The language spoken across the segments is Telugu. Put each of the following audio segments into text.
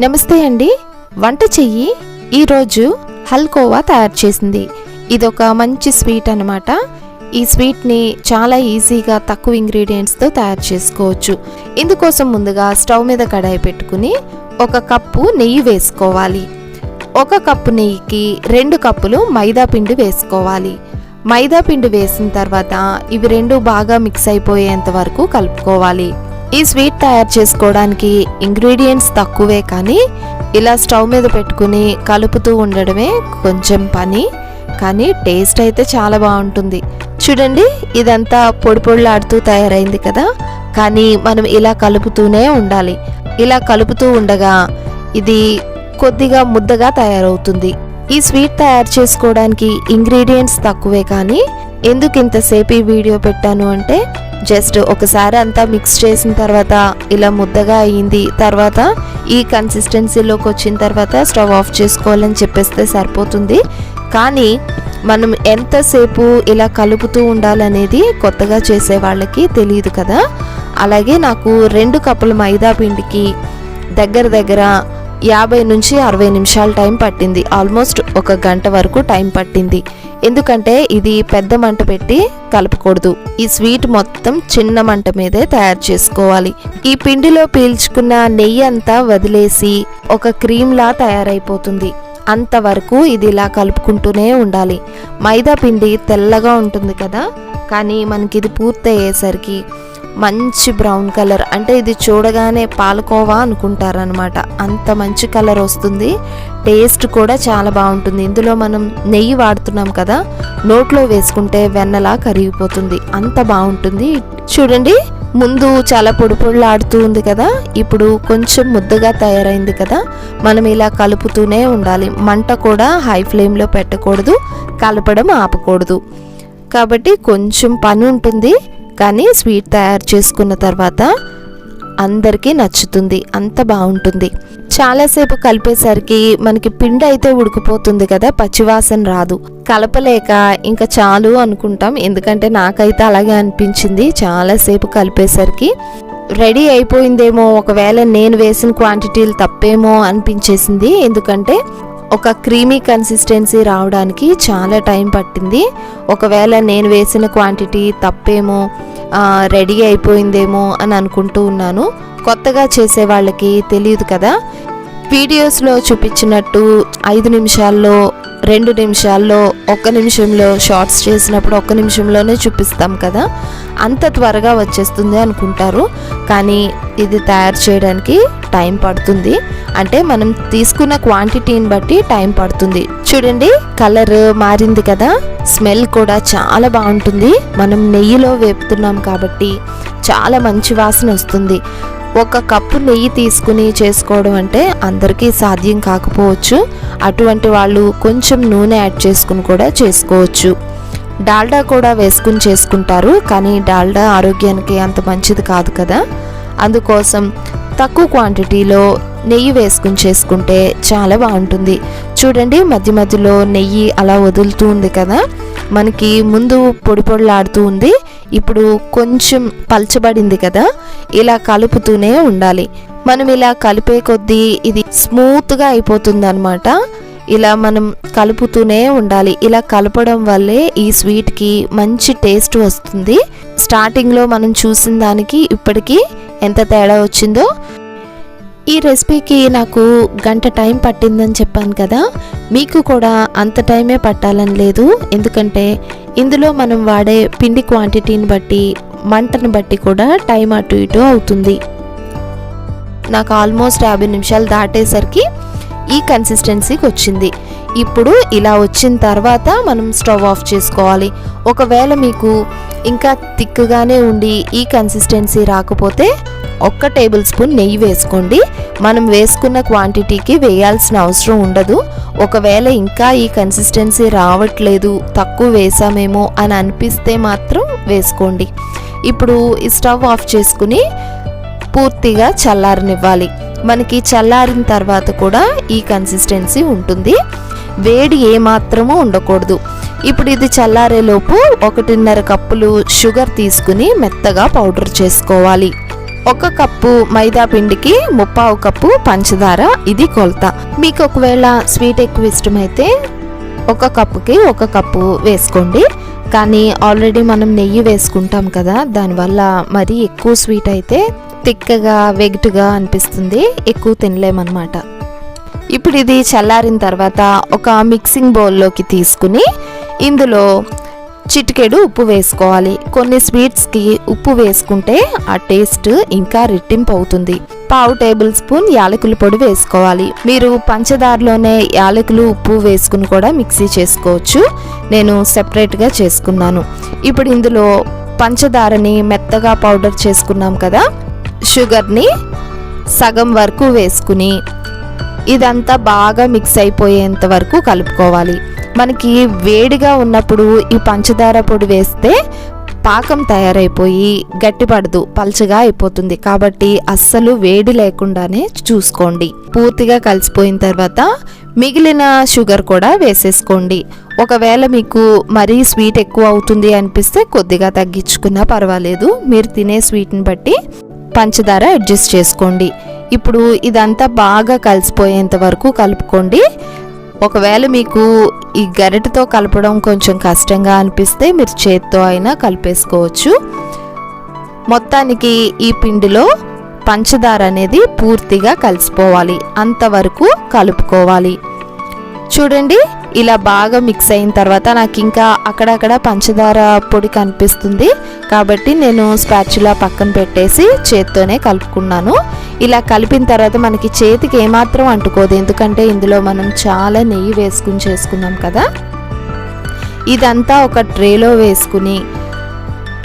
నమస్తే అండి. వంట చెయ్యి ఈరోజు హల్కోవా తయారు చేసింది. ఇదొక మంచి స్వీట్ అనమాట ఈ స్వీట్ని చాలా ఈజీగా తక్కువ ఇంగ్రీడియంట్స్తో తయారు చేసుకోవచ్చు. ఇందుకోసం ముందుగా స్టవ్ మీద కడాయి పెట్టుకుని ఒక కప్పు నెయ్యి వేసుకోవాలి. ఒక కప్పు నెయ్యికి రెండు కప్పులు మైదా పిండి వేసుకోవాలి. మైదా పిండి వేసిన తర్వాత ఇవి రెండు బాగా మిక్స్ అయిపోయేంత వరకు కలుపుకోవాలి. ఈ స్వీట్ తయారు చేసుకోవడానికి ఇంగ్రీడియంట్స్ తక్కువే కానీ ఇలా స్టవ్ మీద పెట్టుకుని కలుపుతూ ఉండడమే కొంచెం పని. కానీ టేస్ట్ అయితే చాలా బాగుంటుంది. చూడండి ఇదంతా పొడి పొడిలాడుతూ తయారైంది కదా? కానీ మనం ఇలా కలుపుతూనే ఉండాలి. ఇలా కలుపుతూ ఉండగా ఇది కొద్దిగా ముద్దగా తయారవుతుంది. ఈ స్వీట్ తయారు చేసుకోవడానికి ఇంగ్రీడియంట్స్ తక్కువే కానీ ఎందుకు ఇంతసేపు ఈ వీడియో పెట్టాను అంటే జస్ట్ ఒకసారి అంతా మిక్స్ చేసిన తర్వాత ఇలా ముద్దగా అయ్యింది తర్వాత ఈ కన్సిస్టెన్సీలోకి వచ్చిన తర్వాత స్టవ్ ఆఫ్ చేసుకోవాలని చెప్పేస్తే సరిపోతుంది. కానీ మనం ఎంతసేపు ఇలా కలుపుతూ ఉండాలనేది కొత్తగా చేసే వాళ్ళకి తెలియదు కదా. అలాగే నాకు రెండు కప్పుల మైదా పిండికి దగ్గర దగ్గర యాభై నుంచి అరవై నిమిషాల టైం పట్టింది. ఆల్మోస్ట్ ఒక గంట వరకు టైం పట్టింది. ఎందుకంటే ఇది పెద్ద మంట పెట్టి కలపకూడదు. ఈ స్వీట్ మొత్తం చిన్న మంట మీదే తయారు చేసుకోవాలి. ఈ పిండిలో పీల్చుకున్న నెయ్యి అంతా వదిలేసి ఒక క్రీమ్లా తయారైపోతుంది. అంతవరకు ఇది ఇలా కలుపుకుంటూనే ఉండాలి. మైదా పిండి తెల్లగా ఉంటుంది కదా? కానీ మనకి ఇది పూర్తయ్యేసరికి మంచి బ్రౌన్ కలర్. అంటే ఇది చూడగానే పాలకోవా అనుకుంటారనమాట అంత మంచి కలర్ వస్తుంది. టేస్ట్ కూడా చాలా బాగుంటుంది. ఇందులో మనం నెయ్యి వాడుతున్నాం కదా నోట్లో వేసుకుంటే వెన్నలా కరిగిపోతుంది. అంత బాగుంటుంది. చూడండి ముందు చాలా పొడి పొడిలాడుతూ ఉంది కదా ఇప్పుడు కొంచెం ముద్దగా తయారైంది కదా మనం ఇలా కలుపుతూనే ఉండాలి. మంట కూడా హై ఫ్లేమ్లో పెట్టకూడదు కలపడం ఆపకూడదు. కాబట్టి కొంచెం పని ఉంటుంది. కానీ స్వీట్ తయారు చేసుకున్న తర్వాత అందరికీ నచ్చుతుంది అంత బాగుంటుంది. చాలాసేపు కలిపేసరికి మనకి పిండి అయితే ఉడికిపోతుంది కదా పచ్చివాసన రాదు. కలపలేక ఇంకా చాలు అనుకుంటాం ఎందుకంటే నాకైతే అలాగే అనిపించింది. చాలాసేపు కలిపేసరికి రెడీ అయిపోయిందేమో ఒకవేళ నేను వేసిన క్వాంటిటీలు తప్పేమో అనిపించేసింది. ఎందుకంటే ఒక క్రీమీ కన్సిస్టెన్సీ రావడానికి చాలా టైం పట్టింది. ఒకవేళ నేను వేసిన క్వాంటిటీ తప్పేమో రెడీ అయిపోయిందేమో అని అనుకుంటూ ఉన్నాను. కొత్తగా చేసే వాళ్ళకి తెలియదు కదా. వీడియోస్లో చూపించినట్టు ఐదు నిమిషాల్లో రెండు నిమిషాల్లో ఒక్క నిమిషంలో షార్ట్స్ చేసినప్పుడు ఒక్క నిమిషంలోనే చూపిస్తాం కదా. అంత త్వరగా వచ్చేస్తుంది అనుకుంటారు. కానీ ఇది తయారు చేయడానికి టైం పడుతుంది. అంటే మనం తీసుకున్న క్వాంటిటీని బట్టి టైం పడుతుంది. చూడండి కలర్ మారింది కదా. స్మెల్ కూడా చాలా బాగుంటుంది. మనం నెయ్యిలో వేపుతున్నాం కాబట్టి చాలా మంచి వాసన వస్తుంది. ఒక కప్పు నెయ్యి తీసుకుని చేసుకోవడం అంటే అందరికీ సాధ్యం కాకపోవచ్చు. అటువంటి వాళ్ళు కొంచెం నూనె యాడ్ చేసుకుని కూడా చేసుకోవచ్చు. డాల్డా కూడా వేసుకుని చేసుకుంటారు. కానీ డాల్డా ఆరోగ్యానికి అంత మంచిది కాదు కదా. అందుకోసం తక్కువ క్వాంటిటీలో నెయ్యి వేసుకుని చేసుకుంటే చాలా బాగుంటుంది. చూడండి మధ్య మధ్యలో నెయ్యి అలా వదులుతూ ఉంది కదా? మనకి ముందు పొడి పొడిలాడుతూ ఉంది. ఇప్పుడు కొంచెం పల్చబడింది కదా? ఇలా కలుపుతూనే ఉండాలి. మనం ఇలా కలిపే కొద్దీ ఇది స్మూత్గా అయిపోతుంది అనమాట ఇలా మనం కలుపుతూనే ఉండాలి. ఇలా కలపడం వల్లే ఈ స్వీట్కి మంచి టేస్ట్ వస్తుంది. స్టార్టింగ్లో మనం చూసిన దానికి ఇప్పటికీ ఎంత తేడా వచ్చిందో. ఈ రెసిపీకి నాకు గంట టైం పట్టిందని చెప్పాను కదా. మీకు కూడా అంత టైమే పట్టాలని లేదు. ఎందుకంటే ఇందులో మనం వాడే పిండి క్వాంటిటీని బట్టి మంటను బట్టి కూడా టైం అటు ఇటు అవుతుంది. నాకు ఆల్మోస్ట్ యాభై నిమిషాలు దాటేసరికి ఈ కన్సిస్టెన్సీకి వచ్చింది. ఇప్పుడు ఇలా వచ్చిన తర్వాత మనం స్టవ్ ఆఫ్ చేసుకోవాలి. ఒకవేళ మీకు ఇంకా థిక్గానే ఉండి ఈ కన్సిస్టెన్సీ రాకపోతే ఒక్క టేబుల్ స్పూన్ నెయ్యి వేసుకోండి. మనం వేసుకున్న క్వాంటిటీకి వేయాల్సిన అవసరం ఉండదు. ఒకవేళ ఇంకా ఈ కన్సిస్టెన్సీ రావట్లేదు తక్కువ వేసామేమో అని అనిపిస్తే మాత్రం వేసుకోండి. ఇప్పుడు ఈ స్టవ్ ఆఫ్ చేసుకుని పూర్తిగా చల్లారనివ్వాలి. మనకి చల్లారిన తర్వాత కూడా ఈ కన్సిస్టెన్సీ ఉంటుంది. వేడి ఏమాత్రమూ ఉండకూడదు. ఇప్పుడు ఇది చల్లారేలోపు ఒకటిన్నర కప్పులు షుగర్ తీసుకుని మెత్తగా పౌడర్ చేసుకోవాలి. ఒక కప్పు మైదా పిండికి ముప్పావు కప్పు పంచదార ఇది కొలత. మీకు ఒకవేళ స్వీట్ ఎక్కువ ఇష్టమైతే ఒక కప్పుకి ఒక కప్పు వేసుకోండి. కానీ ఆల్రెడీ మనం నెయ్యి వేసుకుంటాం కదా దానివల్ల మరీ ఎక్కువ స్వీట్ అయితే తిక్కగా వెగటుగా అనిపిస్తుంది. ఎక్కువ తినలేమన్నమాట. ఇప్పుడు ఇది చల్లారిన తర్వాత ఒక మిక్సింగ్ బౌల్లోకి తీసుకుని ఇందులో చిటికెడు ఉప్పు వేసుకోవాలి. కొన్ని స్వీట్స్కి ఉప్పు వేసుకుంటే ఆ టేస్ట్ ఇంకా రెట్టింపు అవుతుంది పావు టేబుల్ స్పూన్ యాలకుల పొడి వేసుకోవాలి. మీరు పంచదారలోనే యాలకులు ఉప్పు వేసుకుని కూడా మిక్సీ చేసుకోవచ్చు. నేను సెపరేట్గా చేసుకున్నాను. ఇప్పుడు ఇందులో పంచదారని మెత్తగా పౌడర్ చేసుకున్నాం కదా షుగర్ని సగం వరకు వేసుకుని ఇదంతా బాగా మిక్స్ అయిపోయేంత వరకు కలుపుకోవాలి. మనకి వేడిగా ఉన్నప్పుడు ఈ పంచదార పొడి వేస్తే పాకం తయారైపోయి గట్టిపడదు పల్చగా అయిపోతుంది. కాబట్టి అస్సలు వేడి లేకుండానే చూసుకోండి. పూర్తిగా కలిసిపోయిన తర్వాత మిగిలిన షుగర్ కూడా వేసేసుకోండి. ఒకవేళ మీకు మరీ స్వీట్ ఎక్కువ అవుతుంది అనిపిస్తే కొద్దిగా తగ్గించుకున్నా పర్వాలేదు. మీరు తినే స్వీట్ని బట్టి పంచదార అడ్జస్ట్ చేసుకోండి. ఇప్పుడు ఇదంతా బాగా కలిసిపోయేంత వరకు కలుపుకోండి. ఒకవేళ మీకు ఈ గరిటతో కలపడం కొంచెం కష్టంగా అనిపిస్తే మీరు చేత్తో అయినా కలిపేసుకోవచ్చు. మొత్తానికి ఈ పిండిలో పంచదార అనేది పూర్తిగా కలిసిపోవాలి. అంతవరకు కలుపుకోవాలి. చూడండి ఇలా బాగా మిక్స్ అయిన తర్వాత నాకు ఇంకా అక్కడక్కడ పంచదార పొడి కనిపిస్తుంది. కాబట్టి నేను స్పాచులా పక్కన పెట్టేసి చేత్తోనే కలుపుకున్నాను. ఇలా కలిపిన తర్వాత మనకి చేతికి ఏమాత్రం అంటుకోదు. ఎందుకంటే ఇందులో మనం చాలా నెయ్యి వేసుకుని చేసుకున్నాం కదా. ఇదంతా ఒక ట్రేలో వేసుకుని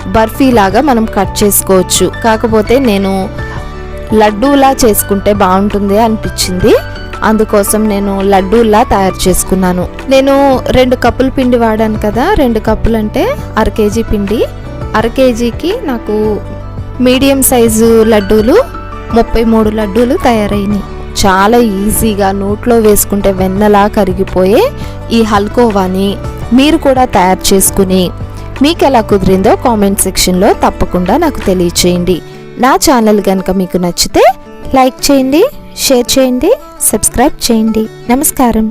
బర్ఫీ లాగా మనం కట్ చేసుకోవచ్చు. కాకపోతే నేను లడ్డూలా చేసుకుంటే బాగుంటుంది అనిపించింది. అందుకోసం నేను లడ్డూలా తయారు చేసుకున్నాను. నేను రెండు కప్పుల పిండి వాడాను కదా రెండు కప్పులు అంటే అర కేజీ పిండి. అర కేజీకి నాకు మీడియం సైజు లడ్డూలు ముప్పై మూడు లడ్డూలు తయారైనాయి. చాలా ఈజీగా నోట్లో వేసుకుంటే వెన్నలా కరిగిపోయే ఈ హల్కోవాని మీరు కూడా తయారు చేసుకుని మీకు ఎలా కుదిరిందో కామెంట్ సెక్షన్లో తప్పకుండా నాకు తెలియచేయండి. నా ఛానల్ కనుక మీకు నచ్చితే లైక్ చేయండి షేర్ చేయండి సబ్స్క్రైబ్ చేయండి. నమస్కారం.